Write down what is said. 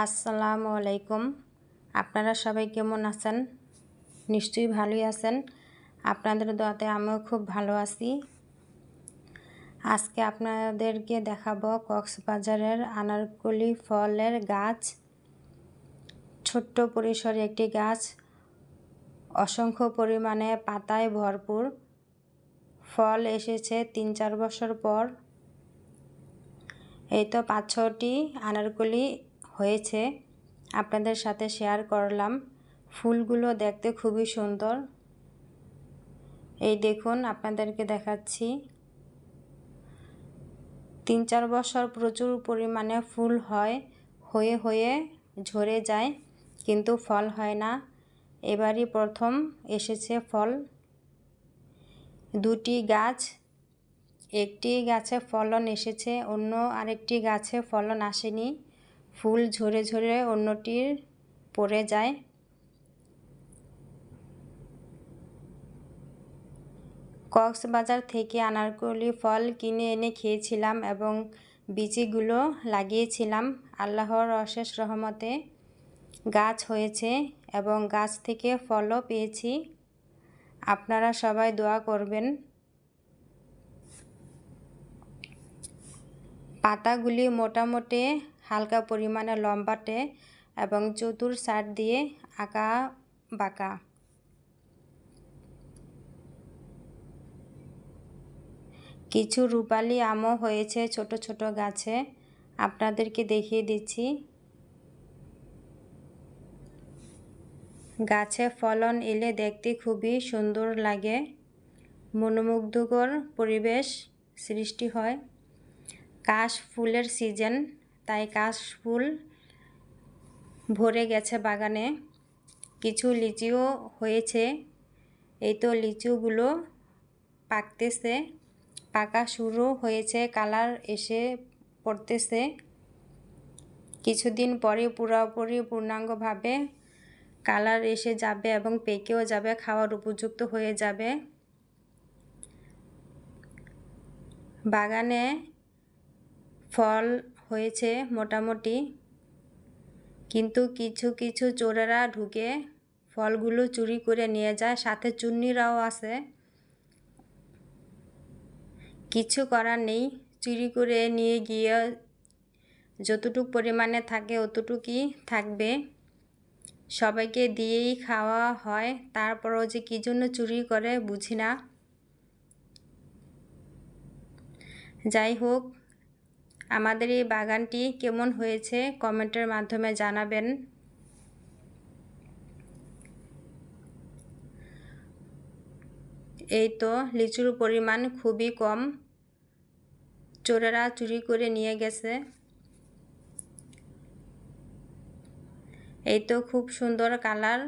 আসসালামু আলাইকুম আপনারা সবাই কেমন আছেন? নিশ্চয়ই ভালোই আছেন। আপনাদের দোয়াতে আমিও খুব ভালো আছি। আজকে আপনাদেরকে দেখাবো কক্সবাজারের আনারকলি ফলের গাছ। ছোট্ট পরিসরে একটি গাছ। অসংখ্য পরিমাণে পাতায় ভরপুর। ফল এসেছে তিন চার বছর পর। এই তো পাঁচ ছটি আনারকলি হয়েছে। আপনাদের সাথে শেয়ার করলাম। ফুলগুলো দেখতে খুবই সুন্দর। এই দেখুন, আপনাদেরকে দেখাচ্ছি। তিন চার বছর প্রচুর পরিমাণে ফুল হয়, হয়ে হয়ে ঝরে যায়, কিন্তু ফল হয় না। এবারই প্রথম এসেছে ফল। দুটি গাছ, একটি গাছে ফলন এসেছে, অন্য আরেকটি গাছে ফলন আসেনি। ফুল ঝরে ঝরে অন্যটির পড়ে যায়। কক্সবাজার থেকে আনারকলি ফল কিনে এনে খেয়েছিলাম এবং বিচিগুলো লাগিয়েছিলাম। আল্লাহর অশেষ রহমতে গাছ হয়েছে এবং গাছ থেকে ফলও পেয়েছি। আপনারা সবাই দোয়া করবেন। পাতাগুলি মোটামুটি হালকা পরিমাণে লম্বাটে এবং চতুর সাইড দিয়ে আঁকা বাঁকা। কিছু রূপালি আমও হয়েছে ছোট ছোট গাছে। আপনাদেরকে দেখিয়ে দিচ্ছি। গাছে ফলন এলে দেখতে খুবই সুন্দর লাগে। মনোমুগ্ধকর পরিবেশ সৃষ্টি হয়। কাশ ফুলের সিজন তাই কাশ ফুল ভরে গেছে বাগানে। কিছু লিচিও হয়েছে। এই তো লিচুগুলো পাকতেছে। পাকা শুরু হয়েছে, কালার এসে পড়তেছে। কিছুদিন পরে পুরোপুরি পূর্ণাঙ্গভাবে কালার এসে যাবে এবং পেকেও যাবে, খাওয়ার উপযুক্ত হয়ে যাবে। বাগানে ফল হয়েছে মোটামুটি। কিন্তু কিছু কিছু চোরেরা ঢুকে ফলগুলো চুরি করে নিয়ে যায়। সাথে চুন্নিরাও আছে। কিছু করার নেই। চুরি করে নিয়ে গিয়ে যতটুক পরিমাণে থাকে অতটুকুই থাকবে। সবাইকে দিয়েই খাওয়া হয়। তারপরও যে কী জন্য চুরি করে বুঝি না। যাই হোক আমাদের এই বাগানটি কেমন হয়েছে কমেন্টের মাধ্যমে জানাবেন। এই তো লিচুর পরিমাণ খুবই কম। চোরেরা চুরি করে নিয়ে গেছে। এই তো খুব সুন্দর কালার।